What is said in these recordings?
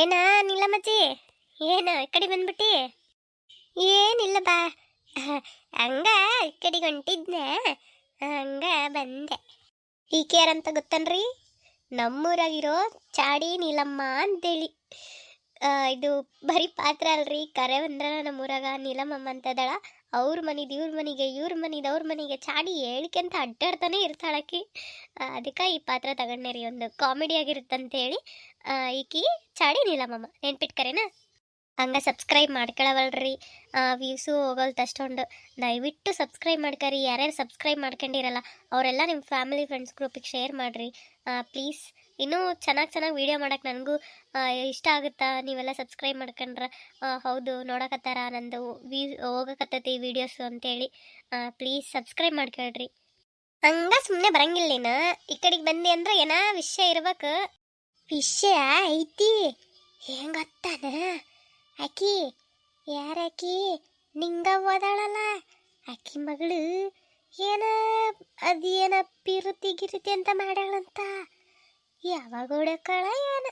ಏನ ನಿಲ್ಲಮ್ಮಜ್ಜಿ ಏನು, ಈ ಕಡೆ ಬಂದ್ಬಿಟ್ಟಿ? ಏನಿಲ್ಲ ಬಾ. ಹಂಗ ಈ ಕಡೆಗೆ ಹೊಂಟಿದ್ನೆ. ಹಂಗ ಬಂದೆ. ಈಕೆ ಯಾರಂತ ಗೊತ್ತನ್ರಿ? ನಮ್ಮೂರಾಗಿರೋ ಚಾಡಿ ನೀಲಮ್ಮ ಅಂತೇಳಿ. ಇದು ಬರೀ ಪಾತ್ರ ಅಲ್ರಿ. ಕರೆ ಬಂದ್ರ ನಮ್ಮೂರಾಗ ನೀಲಮ್ಮ ಅಂತ ಇದಾಳ ಅವ್ರ ಮನಿದು ಇವ್ರ ಮನೆಗೆ, ಇವ್ರ ಮನಿದ್ ಅವ್ರ ಮನೆಗೆ ಚಾಡಿ ಹೇಳಿಕೆ ಅಂತ ಅಡ್ಡಾಡ್ತಾನೆ ಇರ್ತಾಳಕಿ ಅದಕ್ಕೆ ಈ ಪಾತ್ರ ತಗೊಂಡೆ ರೀ ಒಂದು ಕಾಮಿಡಿ ಆಗಿರುತ್ತಂತೇಳಿ. ಈಕಿ ಚಾಡಿ ನೀಲಮ್ಮಮ್ಮ ನೆನ್ಪಿಟ್ಕರೇನ? ಹಂಗ ಸಬ್ಸ್ಕ್ರೈಬ್ ಮಾಡ್ಕೊಳವಲ್ರಿ. ವ್ಯೂಸು ಹೋಗಲ್ತು ಅಷ್ಟೊಂದು. ದಯವಿಟ್ಟು ಸಬ್ಸ್ಕ್ರೈಬ್ ಮಾಡ್ಕರಿ. ಯಾರ್ಯಾರು ಸಬ್ಸ್ಕ್ರೈಬ್ ಮಾಡ್ಕೊಂಡಿರಲ್ಲ, ಅವರೆಲ್ಲ ನಿಮ್ಮ ಫ್ಯಾಮಿಲಿ ಫ್ರೆಂಡ್ಸ್ ಗ್ರೂಪಿಗೆ ಶೇರ್ ಮಾಡಿರಿ. ಪ್ಲೀಸ್ ಇನ್ನೂ ಚೆನ್ನಾಗಿ ಚೆನ್ನಾಗಿ ವೀಡಿಯೋ ಮಾಡಕ್ಕೆ ನನಗೂ ಇಷ್ಟ ಆಗುತ್ತಾ? ನೀವೆಲ್ಲ ಸಬ್ಸ್ಕ್ರೈಬ್ ಮಾಡ್ಕೊಂಡ್ರೆ ಹೌದು, ನೋಡಕತ್ತಾರ ನಂದು ವಿ ಹೋಗಕತ್ತೈತಿ ವೀಡಿಯೋಸು ಅಂತೇಳಿ. ಪ್ಲೀಸ್ ಸಬ್ಸ್ಕ್ರೈಬ್ ಮಾಡ್ಕೊಳ್ರಿ. ಹಂಗೆ ಸುಮ್ಮನೆ ಬರಂಗಿಲ್ಲ ನೀನು ಈ ಕಡೆಗೆ ಬಂದಿ ಅಂದ್ರೆ ಏನೋ ವಿಷಯ ಇರ್ಬೇಕು? ವಿಷಯ ಐತಿ. ಹೆಂಗತ್ತಾನ? ಆಕಿ ಯಾರಕ್ಕಿ ನಿಂಗ ಓದಾಳಲ್ಲ ಅಕ್ಕಿ ಮಗಳು ಏನ ಅದೇನ ಪಿರುತಿ ಗಿರುತಿ ಅಂತ ಮಾಡ್ಯಾಳಂತ. ಯಾವಾಗ ಹೊಡ್ಯಾಕಳ ಏನ?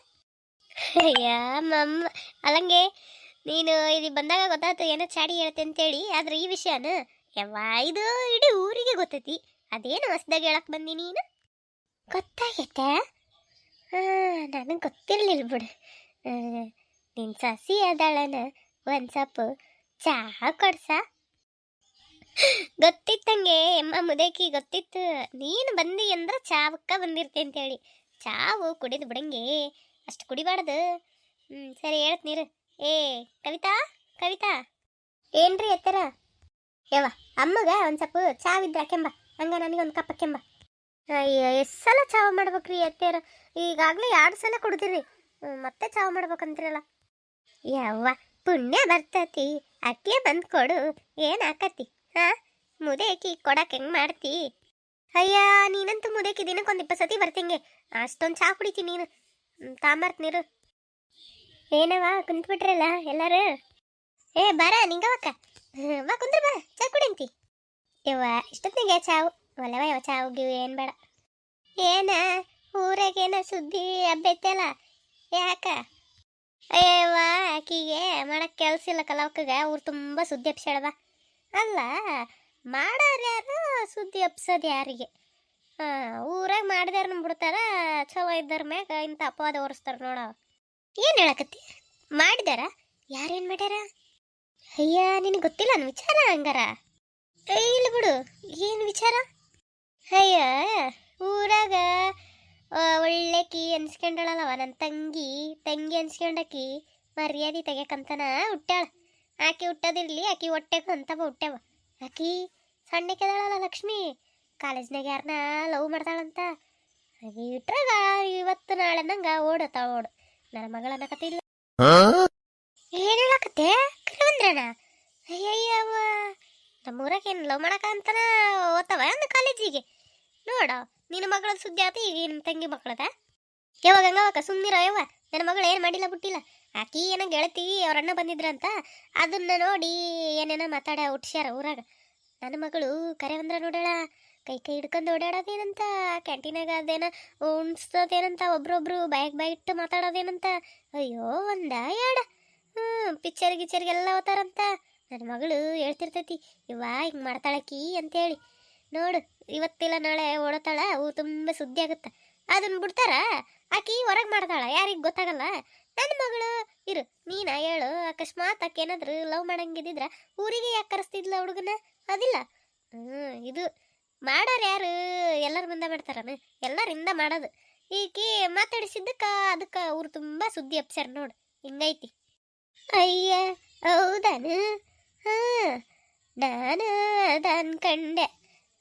ಯಾ ಮಮ್ಮ ಅಲ್ಲಂಗೆ ನೀನು ಇಲ್ಲಿ ಬಂದಾಗ ಗೊತ್ತಾಯ್ತು ಏನೋ ಚಾಡಿ ಹೇಳ್ತೆ ಅಂತೇಳಿ, ಆದ್ರೆ ಈ ವಿಷಯನ ಯವ್ವ, ಇದು ಇಡೀ ಊರಿಗೆ ಗೊತ್ತೈತಿ. ಅದೇನು ಹೊಸ್ದಾಗ ಹೇಳಕ್ ಬಂದಿ ನೀನು? ಗೊತ್ತಾಗೈತೆ. ಹಾಂ, ನನಗೆ ಗೊತ್ತಿರಲಿಲ್ಲ ಬಿಡು. ನಿನ್ನ ಸಸಿ ಅದಾಳನ ಒಂದು ಸೊಪ್ಪು ಚಹಾ ಕೊಡ್ಸ. ಗೊತ್ತಿತ್ತಂಗೆ ಎಮ್ಮ ಮುದಕಿ ಗೊತ್ತಿತ್ತು. ನೀನು ಬಂದಿ ಅಂದ್ರೆ ಚಾವಕ್ಕ ಬಂದಿರ್ತೆ ಅಂತೇಳಿ. ಚಾವು ಕುಡಿದು ಬಿಡಂಗೆ ಅಷ್ಟು ಕುಡಿಬಾರ್ದು. ಹ್ಞೂ ಸರಿ ಹೇಳತ್ ನೀರು. ಏ, ಕವಿತಾ ಕವಿತಾ. ಏನ್ರಿ ಎತ್ತರ? ಯವ್ವ, ಅಮ್ಮಗ ಒಂದು ಸ್ವಲ್ಪ ಚಾವಿದ್ರೆ ಹಾಕೆಂಬ ಹಂಗ ಒಂದು ಕಪ್ ಹಾಕೆಂಬ ಅಯ್ಯ, ಎಷ್ಟು ಸಲ ಚಾವು ಮಾಡ್ಬೇಕ್ರಿ ಎತ್ತೇರ? ಈಗಾಗಲೇ ಎರಡು ಸಲ ಕುಡ್ದಿರಿ. ಮತ್ತೆ ಚಾವು ಮಾಡ್ಬೇಕಂತೀರಲ್ಲ. ಯವ್ವ, ಪುಣ್ಯ ಬರ್ತತಿ. ಅಟ್ಲೆ ಬಂದು ಕೊಡು. ಏನಾಕತಿ? ಹಾ? ಮುದೇಕಿ ಕೊಡಕ್ಕೆ ಹೆಂಗೆ ಮಾಡ್ತಿ? ಅಯ್ಯ, ನೀನಂತೂ ಮುದೇಕಿ ದಿನಕ್ಕೊಂದು ಇಪ್ಪತ್ತು ಸತಿ ಬರ್ತಿಂಗೆ. ಅಷ್ಟೊಂದು ಚಾ ಕುಡಿತೀನಿ ನೀನು. ತಾಮರ್ತ್ ನೀರು. ಏನವ ಕುಂತ್ಬಿಟ್ರಲ್ಲ ಎಲ್ಲರೂ? ಏ, ಬರ ನಿಂಗವಕ್ಕ ಬಾ ಕುಂದ್ರ ಬಾ. ಚಾ ಕುಡಿಂತಿ. ಯವ್ವ, ಇಷ್ಟೊತ್ತಿಗೆ ಚಾವು. ಒಲವ ಯಾವ ಚಾ ಗಿವು ಏನು ಬೇಡ. ಏನ? ಊರಾಗೇನ ಸುದ್ದಿ ಹಬ್ಬೈತಲ್ಲ ಯಾಕ ಅಯ್ಯವ್ವ, ಆಕಿಗೆ ಮಾಡಕ್ಕೆ ಕೆಲ್ಸ ಇಲ್ಲ ಕಲವಕ್ಕಗ ಅವ್ರು ತುಂಬ ಸುದ್ದಿ ಅಪ್ಸಾಳವ ಅಲ್ಲ, ಮಾಡೋರು ಯಾರು, ಸುದ್ದಿ ಅಪ್ಸೋದು ಯಾರಿಗೆ? ಊರಾಗ ಮಾಡಿದಾರ ಬಿಡ್ತಾರ ಚಲೋ ಇದ್ದಾರ ಮ್ಯಾಗ ಇಂಥ ಅಪವಾದ ಹೊರಿಸ್ತಾರ ನೋಡ ಏನು ಹೇಳಕತ್ತಿ? ಮಾಡಿದಾರ? ಯಾರೇನು ಮಾಡ್ಯಾರ? ಅಯ್ಯ, ನಿನಗೆ ಗೊತ್ತಿಲ್ಲ ನನ್ನ ವಿಚಾರ ಹಂಗಾರ? ಇಲ್ಲ ಬಿಡು, ಏನು ವಿಚಾರ? ಅಯ್ಯ, ಊರಾಗ ಒಳ್ಳೆಕಿ ಅನ್ಸ್ಕೊಂಡಳಲ್ಲವ ನನ್ನ ತಂಗಿ. ತಂಗಿ ಅನ್ಸ್ಕೊಂಡಕಿ ಮರ್ಯಾದೆ ತೆಗಿಯಕಂತನ ಹುಟ್ಟಾಳ ಆಕಿ ಹುಟ್ಟದಿರ್ಲಿ ಆಕಿ ಹೊಟ್ಟೆಗೂ ಅಂತವ ಹುಟ್ಟ್ಯಾವ ಆಕಿ ಸಣ್ಣಕ್ಕೆದಾಳಲ್ಲ ಲಕ್ಷ್ಮಿ. ಕಾಲೇಜ್ನಾಗ ಯಾರನ್ನ ಲವ್ ಮಾಡ್ತಾಳಂತ ಇಟ್ರಾಗ ಇವತ್ತು ನಾಳೆ ನಂಗ ಓಡತಾಳ ಓಡು ನನ್ನ ಮಗಳ ಕತೆ ಇಲ್ಲ ಏನ್ ಹೇಳಕತ್ತೆ? ನಮ್ಮ ಅಯ್ಯಯ್ಯವ್ವ. ನಮ್ಮೂರಾಗ ಏನು ಲವ್ ಮಾಡಕ ಅಂತನ ಒಂದು ಅಂದ ಕಾಲೇಜಿಗೆ. ನೋಡ ನಿನ್ನ ಮಗಳ ಸುದ್ದಿ ಆತ ಈಗ ನಿನ್ನ ತಂಗಿ ಮಕ್ಕಳದ ಯಾವಾಗ ಹಂಗವಾಗ ಸುಮ್ಮನಿರೋ ಯವ್ವ. ನನ್ನ ಮಗಳು ಏನು ಮಾಡಿಲ್ಲ, ಬಿಟ್ಟಿಲ್ಲ. ಆಕಿ ಏನೋ ಗೆಳತಿ, ಅವ್ರ ಅಣ್ಣ ಬಂದಿದ್ರಂತ ಅದನ್ನ ನೋಡಿ ಏನೇನೋ ಮಾತಾಡ ಹುಟ್ಸ್ಯಾರ ಊರಾಗ. ನನ್ನ ಮಗಳು ಕರೆ ಬಂದ್ರ ನೋಡೋಣ ಕೈ ಕೈ ಹಿಡ್ಕೊಂಡು ಓಡಾಡೋದೇನಂತ ಕ್ಯಾಂಟೀನಾಗ ಅದೇನ ಉಣ್ಸೋದೇನಂತ, ಒಬ್ರೊಬ್ರು ಬಾಯಿಗೆ ಬಾಯಿಟ್ಟು ಮಾತಾಡೋದೇನಂತ. ಅಯ್ಯೋ, ಒಂದ ಯಾಡ. ಹ್ಞೂ ಪಿಕ್ಚರ್ ಗಿಚ್ಚರ್ಗೆಲ್ಲ ಓದ್ತಾರಂತ. ನನ್ನ ಮಗಳು ಹೇಳ್ತಿರ್ತೈತಿ ಇವ ಹಿಂಗೆ ಮಾಡ್ತಾಳಕಿ ಅಂತೇಳಿ. ನೋಡು ಇವತ್ತಿಲ್ಲ, ನಾಳೆ ಓಡತಾಳ ಅವು ತುಂಬ ಸುದ್ದಿ ಆಗುತ್ತೆ. ಅದನ್ನ ಬಿಡ್ತಾರ? ಆಕಿ ಹೊರಗೆ ಮಾಡ್ತಾಳ ಯಾರಿಗೆ ಗೊತ್ತಾಗಲ್ಲ? ನನ್ನ ಮಗಳು, ಇರು, ನೀನ ಹೇಳು ಅಕಸ್ಮಾತ್ ಆಕೆ ಏನಾದ್ರು ಲವ್ ಮಾಡಂಗಿದ್ರ ಊರಿಗೆ ಯಾಕೆ ಕರೆಸ್ತಿದ್ಲ ಹುಡುಗನ? ಅದಿಲ್ಲ. ಹ್ಞೂ ಇದು ಮಾಡೋರು ಯಾರು? ಎಲ್ಲರ ಮುಂದೆ ಮಾಡ್ತಾರನ? ಎಲ್ಲರಿಂದ ಮಾಡೋದು. ಈಕಿ ಮಾತಾಡಿಸಿದ್ದಕ್ಕೆ, ಅದಕ್ಕೆ ಊರು ತುಂಬ ಸುದ್ದಿ ಹಬ್ಸ್ಯಾರ ನೋಡು, ಹಿಂಗೈತಿ. ಅಯ್ಯ, ಹೌದಾನ? ಹಾಂ ನಾನು ಅದ ಅನ್ಕಂಡೆ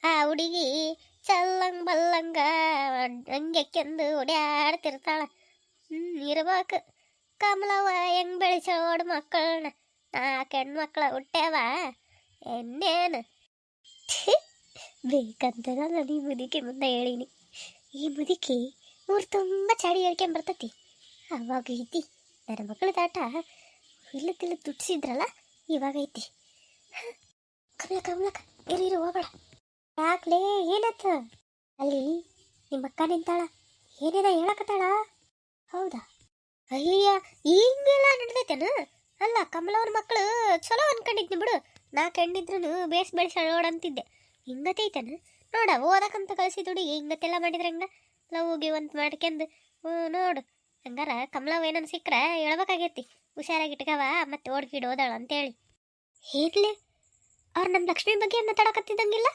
ಆ ಹುಡುಗಿ ಚಲ್ಲಂಗ್ ಬಲ್ಲಂಗ ಹಂಗೆಕ್ಕೆಂದು ಓಡ್ಯಾಡ್ತಿರ್ತಾಳ. ಹ್ಮ್ ಇರ್ಬೇಕು. ಕಮಲವ್ವ ಹೆಂಗ್ ಬೆಳೆಸೋಡು ಮಕ್ಕಳನ್ನ ನಾಲ್ಕು ಹೆಣ್ಮಕ್ಳ ಹುಟ್ಟ್ಯಾವ. ಎನ್ನೇನು ಛೀ, ನಾನು ನೀ ಮುದುಕಿ ಮುಂದೆ ಹೇಳಿನಿ. ಈ ಮುದುಕಿ ಊರು ತುಂಬ ಚಾಡಿ ಹೇಳ್ಕೊಂಡ್ ಬರ್ತತಿ. ಅವಾಗ ಐತಿ ನನ್ನ ಮಕ್ಕಳ ದಾಟ ತಿಲ್ಲ ತುಟ್ಸಿದ್ರಲ್ಲ ಇವಾಗ ಐತಿ. ಕಮಲ ಕಮಲಕ ಇರು ಹೋಗ್ಬೇಡ. ಯಾಕ್ಲೇ ಏನತ್ತ ಅಲ್ಲಿ ನಿಮ್ಮ ಅಕ್ಕ ನಿಂತಾಳ. ಏನೇನ ಹೇಳಕತ್ತಾಳ? ಹೌದಾ? ಅಯ್ಯಯ್ಯ, ಹಿಂಗೆಲ್ಲ ನಡೆದೈತೇನು? ಅಲ್ಲ, ಕಮಲ ಅವ್ರ ಮಕ್ಕಳು ಚಲೋ ಅನ್ಕೊಂಡಿದ್ನಿ ಬಿಡು. ನಾ ಕಂಡಿದ್ರು ಬೇಸ್ ಬೆಳೆಸ ಅಂತಿದ್ದೆ. ಹಿಂಗತೈತೇನು? ನೋಡ, ಓದಕ್ಕಂತ ಕಳಿಸಿ ದುಡಿ ಹಿಂಗತ್ತೆಲ್ಲ ಮಾಡಿದ್ರೆ ಹಂಗ? ಲವ್ ಗಿವ್ ಅಂತ ಮಾಡ್ಕೊಂಡು ಹ್ಞೂ, ನೋಡು. ಹಂಗಾರ ಕಮಲವ್ ಏನನ್ ಸಿಕ್ಕ್ರ ಹೇಳ್ಬೇಕಾಗೈತಿ. ಹುಷಾರಾಗಿಟ್ಕವ, ಮತ್ತೆ ಓಡ್ಕಿಡ್ ಓದಾಳ ಅಂತೇಳಿ. ಹೇಗ್ಲಿ ಅವ್ರು ನಮ್ಮ ಲಕ್ಷ್ಮಿ ಬಗ್ಗೆ ಮಾತಾಡಕತ್ತಿದ್ದಂಗಿಲ್ಲ?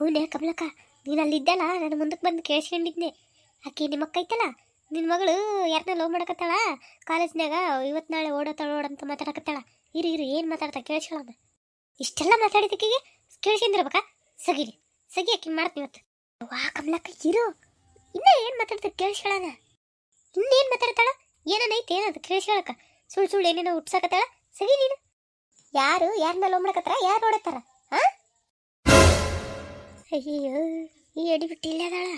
ಹೂನೇ ಕಮಲಕ್ಕ ನೀನು ಅಲ್ಲಿದ್ದಲ್ಲ ನಾನು ಮುಂದಕ್ಕೆ ಬಂದು ಕೇಳಿಸ್ಕೊಂಡಿದ್ದೆ. ಆಕಿ ನಿಮ್ಮ ಅಕ್ಕ ಐತಲ್ಲ, ನಿನ್ನ ಮಗಳು ಯಾರನ್ನ ಲವ್ ಮಾಡಕತ್ತಾಳ? ಕಾಲೇಜ್ನಾಗ ಇವತ್ತು ನಾಳೆ ಓಡೋತಾಳ ಓಡಂತ ಮಾತಾಡಕತ್ತಾಳ. ಇರಿ ಇರಿ, ಏನು ಮಾತಾಡ್ತಾ ಕೇಳಿಸ್ಕೊಳ್ಳೋಣ ಇಷ್ಟೆಲ್ಲ ಮಾತಾಡಿದಕ್ಕಿಗೆ ಕೇಳಿಸ್ಕೊಂಡಿರ್ಬೇಕಾ? ಸಗಿರಿ ಸಗಿ ಆಕಿ, ಮಾಡ್ತೀನಿ ಇವತ್ತು. ವಾ ಕಮಲಕ್ಕ, ಇರು. ಇನ್ನೂ ಏನು ಮಾತಾಡ್ತಾ ಕೇಳಿಸ್ಕೊಳ್ಳೋಣ ಇನ್ನೇನು ಮಾತಾಡ್ತಾಳ? ಏನೈತೆ ಏನದು? ಕೇಳಿಸ್ಕೊಳಕ ಸುಳ್ಳು ಸುಳ್ಳು ಏನೇನೋ ಹುಟ್ಟಿಸಾಕತ್ತಾಳ ಸಗಿ ನೀನು. ಯಾರು ಯಾರನ್ನ ಲವ್ ಮಾಡಕತ್ತಾರ? ಯಾರು ಓಡತ್ತಾರ? ಹಾ? ಅಯ್ಯೋ ಈ ಅಡಿ ಬಿಟ್ಟಿಲ್ಲ ಅದಾಳ